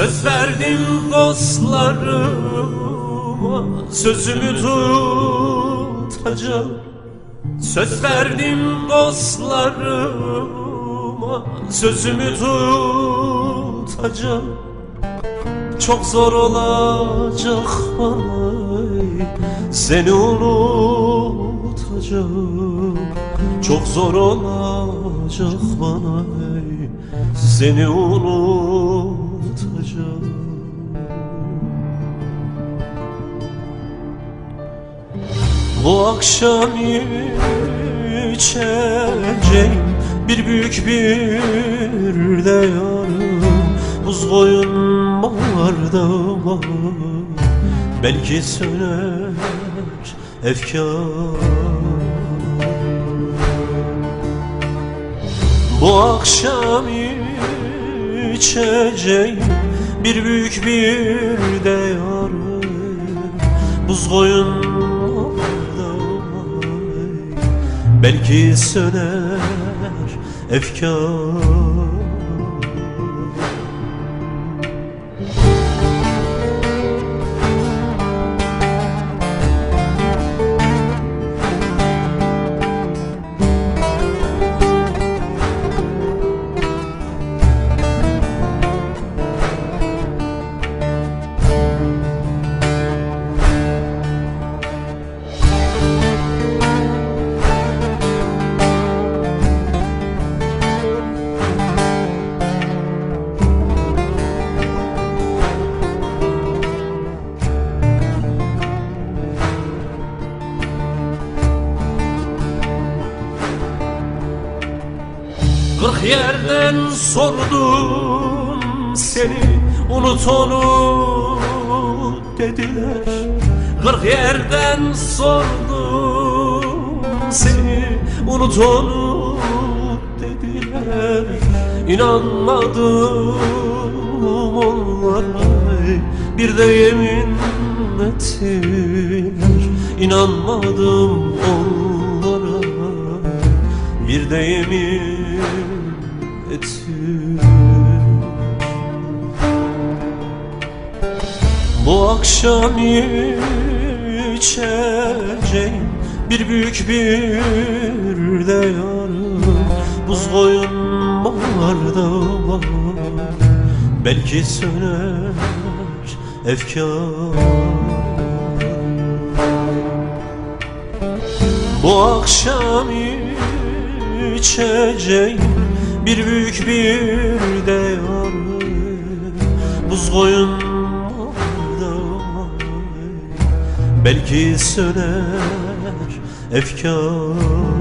Söz verdim dostlarıma Sözümü tutacağım. Söz verdim dostlarıma Sözümü tutacağım. Çok zor olacak bana Seni unutacağım. Çok zor olacak bana Seni unutacağım Bu akşam içeceğim bir büyük bir de yarım Buz koyun bardağa Belki söner efkar. Bu akşam içeceğim bir büyük bir de yarım Buz koyun Belki söner efkar Kırk yerden sordum seni Unut onu dediler. Kırk yerden sordum seni Unut onu dediler. İnanmadım onlara Bir de yemin ettiler. İnanmadım onlara bir de yemin ettim Bu akşam içeceğim bir büyük bir de yarım Buz koyun bardağa Belki söner efkar. Bu akşam içeceğim bir büyük bir de yarım Buz koyun Belki söner efkar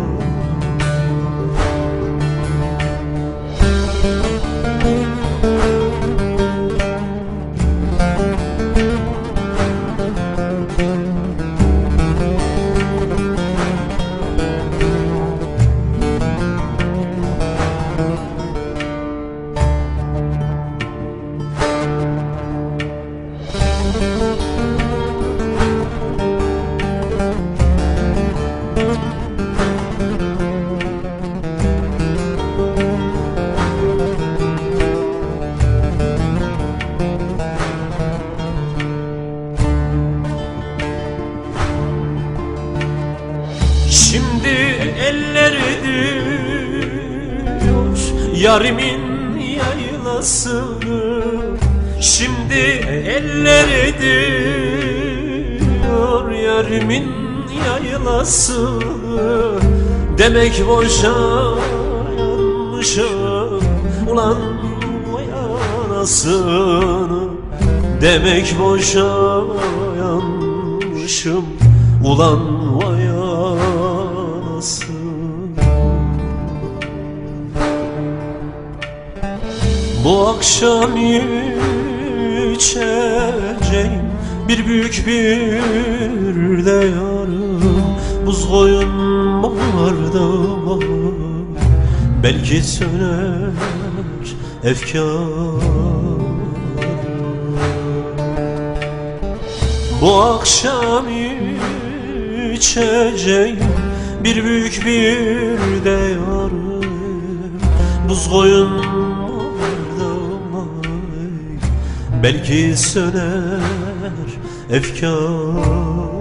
Yarimin yaylasını Şimdi elleri diyor Yarimin yaylasını Demek boşa yanmışım. Ulan anasını Demek boşa yanmışım. Ulan vay Bu akşam içeceğim bir büyük bir de yarım Buz koyun bardağa Belki söner efkar. Bu akşam içeceğim bir büyük bir de yarım Buz koyun Belki söner efkar